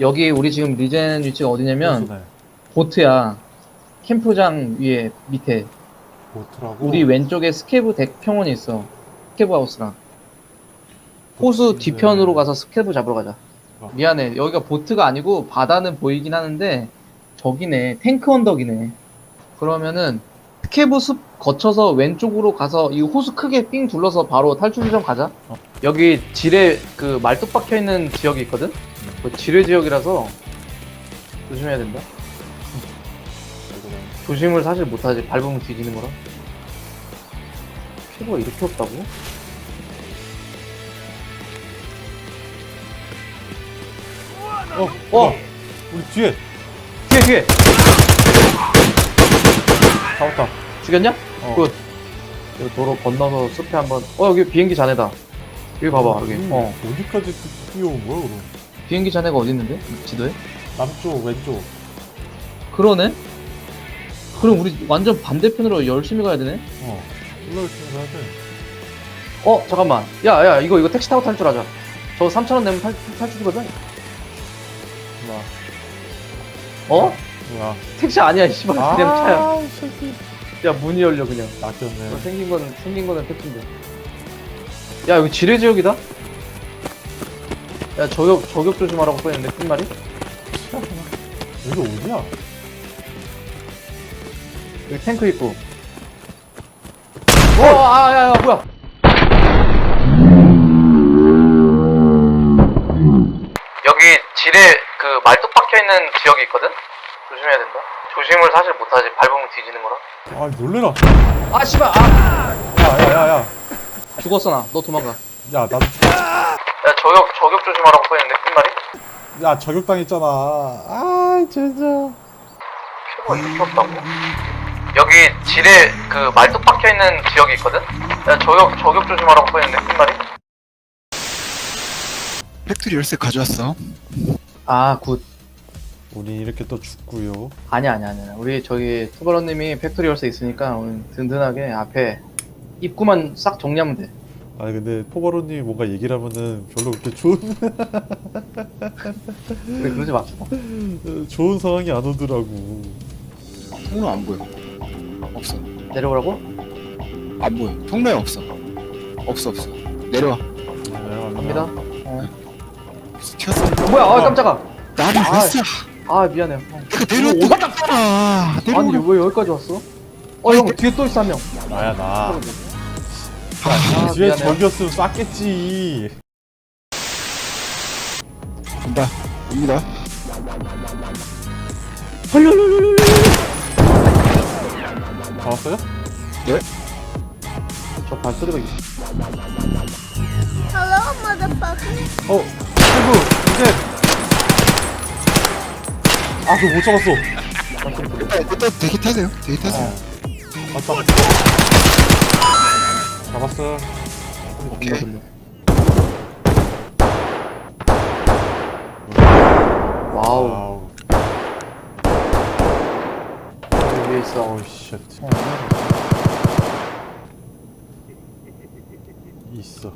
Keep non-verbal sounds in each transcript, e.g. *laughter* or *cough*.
여기 우리 지금 리젠 위치가 어디냐면 네. 보트야. 캠프장 위에 밑에 보트라고. 우리 왼쪽에 스케브 덱 평원이 있어. 스케브 하우스랑. 호수 네. 뒤편으로 가서 스케브 잡으러 가자. 어. 미안해. 여기가 보트가 아니고 바다는 보이긴 하는데 저기네. 탱크 언덕이네. 그러면은 스케브 숲 거쳐서 왼쪽으로 가서 이 호수 크게 삥 둘러서 바로 탈출 지점 가자. 어. 여기 지뢰 그 말뚝 박혀 있는 지역이 있거든. 그 지뢰 지역이라서 조심해야 된다. 조심을 사실 못하지. 밟으면 뒤지는 거라. 피부가 이렇게 없다고? 어, 어! 어, 우리 뒤에 뒤에 뒤에! 잡았다. 죽였냐? 어. 굿. 여기 도로 건너서 숲에 한번. 어 여기 비행기 잔해다. 여기 봐봐 여기. 음, 어 어디까지 뛰어온 거야, 그럼? 비행기 잔해가 어디 있는데? 지도에? 남쪽, 왼쪽. 그러네. 그럼 우리 완전 반대편으로 열심히 가야 되네. 어. 올라오시면 해야 돼. 어 잠깐만. 야야 이거 이거 택시 타고 탈출하자. 저 3천 원 내면 탈, 탈출이거든. 뭐야. 어? 뭐야. 택시 아니야 씨발 그냥 차야. 아, 이 새끼. 야 문이 열려 그냥. 낚였네. 어, 생긴 거는 생긴 거는 택시인데. 야 여기 지뢰 지역이다. 야 저격 저격 조심하라고 써있는데 끝말이? 여기 어디야? 여기 탱크 있고. 어, 아, 야, 야, 뭐야? 여기 지뢰 그 말뚝 박혀 있는 지역이 있거든. 조심해야 된다. 조심을 사실 못하지. 밟으면 뒤지는 거라. 아, 놀래라. 아, 씨발, 아, 야, 야, 야, 야. 죽었어 나. 너 도망가. 야, 나도, 야, 저격 저격 조심하라고 써있는데 끝말이? 야, 저격당했잖아. 아, 진짜. 표가 이렇게 없다고? 여기 지뢰 그 말뚝 박혀 있는 지역이 있거든. 야, 저격 저격 조심하라고 써있는데 끝말이? 팩토리 열쇠 가져왔어. 아, 굿. 우리 이렇게 또 죽고요. 아니야, 아니야, 아니야. 우리 저기 투바로님이 팩토리 열쇠 있으니까 오늘 든든하게 앞에 입구만 싹 정리하면 돼. 아니 근데 포바로님이 뭔가 얘기를 하면은 별로 그렇게 좋은 그래, 그러지 맙시다. *laughs* 좋은 상황이 안 오더라고. 통로 안 보여. 없어. 내려오라고? 안 보여. 통로에 없어. 없어 없어. 내려와. 갑니다. 튀었어. 어, 뭐야? 아, 깜짝아. 나를 아, 왜 써? 아, 미안해. 어. 내가 내려왔잖아. 아니, 내려오라. 왜 여기까지 왔어? 어, 형, 뒤에 또 있어, 한 명. 나야 나. 아, 뒤에 미안해. 저기였으면 쐈겠지. 간다. 옵니다. 잡았어요? 저 발소리가 있어. Hello, motherfucker. 어, 친구 이제. 아, 그거 못 잡았어. 발소리 들려. 일단 일단 대기 타세요. 대기 타세요. 맞다. 잡았어. 오케이. 들려. 와우. 와우. 여기 위에 있어. 어우 쉣. 어, 있어.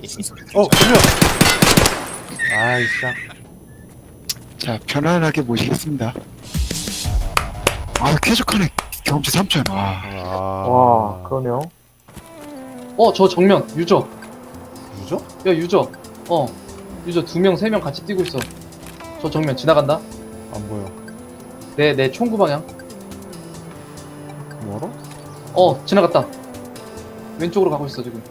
무슨 소리 어? 들려. 아이씨. 자 편안하게 모시겠습니다. 아 쾌적하네. 경험치 3천. 아 아. 와, 그러네요. 어, 저 정면, 유저. 유저? 야, 유저. 어, 유저 두 명, 세 명 같이 뛰고 있어. 저 정면 지나간다. 안 보여. 내, 내 총구 방향. 뭐라? 어, 지나갔다. 왼쪽으로 가고 있어, 지금.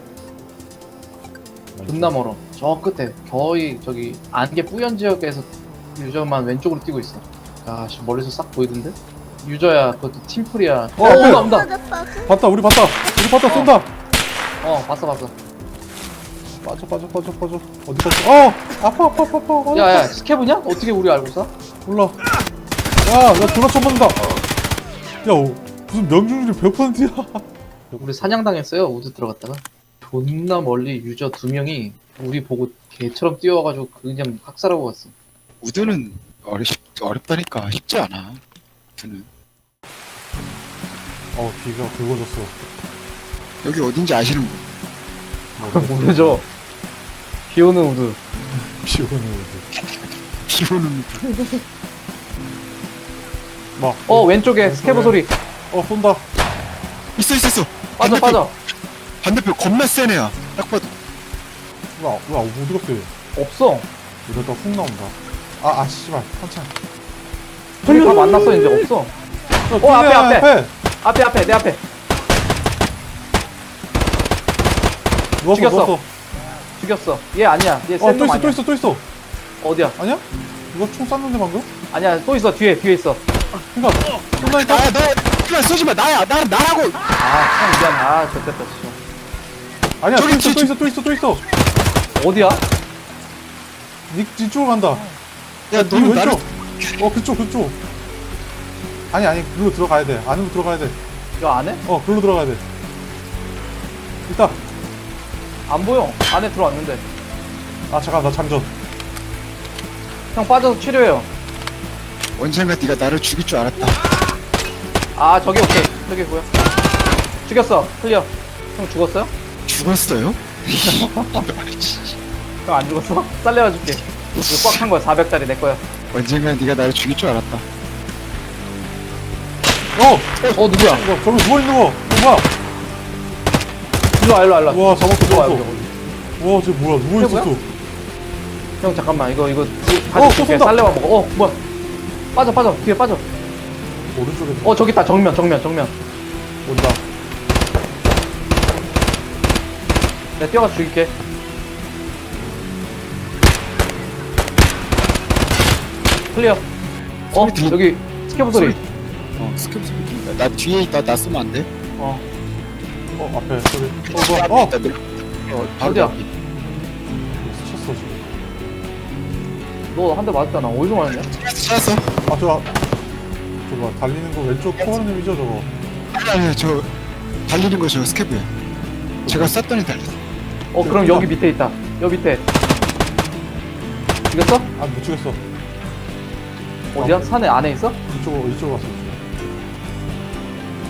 존나 멀어. 저 끝에. 거의, 저기, 안개 뿌연 지역에서 유저만 왼쪽으로 뛰고 있어. 야, 씨, 멀리서 싹 보이던데? 유저야, 그것도 팀플이야. 어, 앞에! 온다, 온다. Motherfucker. 봤다, 우리 봤다. 우리 봤다, 쏜다. 어, 봤어, 봤어. 빠져, 빠져, 빠져, 빠져. 어디 갔어? 어, 아파, 아파, 아파, 아파. 야, 야, 스케브냐? 어떻게 우리 알고 쏴? 몰라. 야, 나 졸라 쳐맞는다. 야, 어, 무슨 명중률이 100%야. *laughs* 우리 사냥당했어요 우드 들어갔다가 존나 멀리 유저 두 명이 우리 보고 개처럼 뛰어와가지고 그냥 학살하고 갔어 우드는 어렵 어렵다니까 쉽지 않아. 우드는 어, 귀가 굵어졌어. 여기 어딘지 아시는 분? *laughs* 모르죠 비 오는 우드 비 오는 우드. 비 오는 막. 어 왼쪽에 스케브 소리 어 쏜다. 있어 있어 있어 빠져 빠져 반대편 겁나 센 애야 딱 봐도 와, 와, 어디 갔대? 없어 이러다 훅 나온다. 아, 아, 씨발. 한참. 저기 다 만났어 이제 없어 어, 앞에, 뒤에, 앞에. 앞에 앞에 내 앞에 누웠어, 죽였어. 누웠어. 죽였어 얘 아니야 얘 어, 또 센놈 있어, 아니야 또 있어, 또 있어. 어디야 아니야? 이거 총 쐈는데 방금? 아니야 또 있어 뒤에 뒤에 있어 그니까, 쏜다니까? 나야 너 그만 쏘지 마 나야 나 나라고 아 참 미안 아 좋겠다 진짜 아니야, 또 저기 있어, 또 뒤- 있어, 또 있어, 또 있어. 어디야? 니, 뒤쪽으로 간다. 야 니 너는 나를 왼쪽. 어, 그쪽, 그쪽. 아니, 아니, 글로 들어가야 돼. 안으로 들어가야 돼. 이거 안에? 어, 글로 들어가야 돼. 있다. 안 보여 안에 들어왔는데 아, 잠깐, 나 장전. 형 빠져서 치료해요 언젠가 네가 나를 죽일 줄 알았다 아 저기 오케이 저기 보여 죽였어 클리어 형 죽었어요? 죽었어요? *laughs* 형 안 죽었어? 쌀려줄게 이거 꽉한 거야 400짜리 내 거야 언젠가 네가 나를 죽일 줄 알았다 어! 어 누구야? 이거, 저기 누워 있는 거. 이거 일로 와 일로 와 일로와 뭐야? 와, 잡았어, 일로 와 잡았어. 여기 와, 쟤 뭐야? 누워있었어. 형 잠깐만 이거 이거 어, 줄게 쏜다. 쌀려만 먹어 어 뭐야 빠져 빠져 뒤에 빠져 오른쪽에 어 저기 있다 정면 정면 정면 온다. 내가 뛰어가서 죽일게 클리어 어 소리 들리- 여기 스케브 소리 어 스킵 소리 들린다. 나 뒤에 있다 나 쏘면 안 돼? 어 어, 앞에, 저기. 어, 어, 어! 어 바로 어디야? 여기. 스쳤어, 지금. 너 한 대 맞았잖아 어디서 맞았냐? 찾았어 아, 저, 저거, 달리는 거 왼쪽 코어님이죠, 저거. 아니 아니 저 달리는 거저 스캡이에요 제가 쐈더니 달렸어 어 그럼 여기 밑에 있다 여기 밑에 죽였어? 아, 못 죽였어. 어디야? 산에 안에 있어? 이쪽으로, 이쪽으로 왔어, 지금.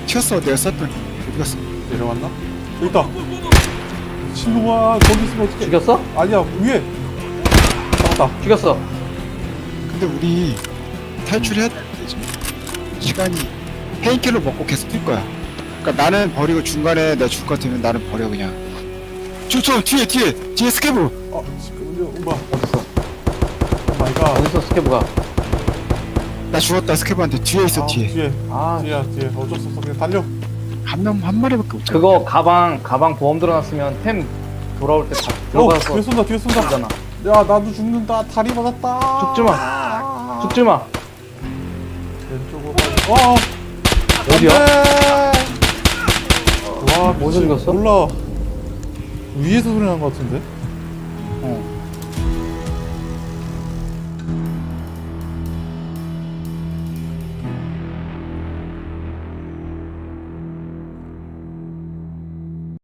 튀었어 내가 쐈더니 어디 갔어 내려갔나? 여기 있다. 신놈아, 거기 있으면 어떡해. 죽였어? 아니야, 위에. 잡았다. 죽였어 근데 우리 탈출해야 돼 지금 시간이 페인킬러 먹고 계속 뛸 거야 그러니까 나는 버리고 중간에 내가 죽을 것 같으면 나는 버려 그냥 저저 뒤에 뒤에 뒤에 스케브 아, 잠깐만요. 엄마. 어딨어? 오 마이 갓. 어딨어 스케브가 나 죽었다 스케브한테 뒤에 있어 아, 뒤에 뒤에. 아 뒤야, 뒤에. 어쩔 수 없어. 그냥 달려. 한명한 마리밖에 못 잡아 그거 가방 가방 보험 들어놨으면 템 돌아올 때 다 어, 들어가서 뒤에 쏜다, 뒤에 쏜다. 잖아 야, 나도 죽는다. 다리 맞았다. 죽지 마. 죽지 마. 왼쪽으로 가. 어, 어디야? 와, 어디서 미친. 죽었어? 몰라. 위에서 소리 난 것 같은데? 어.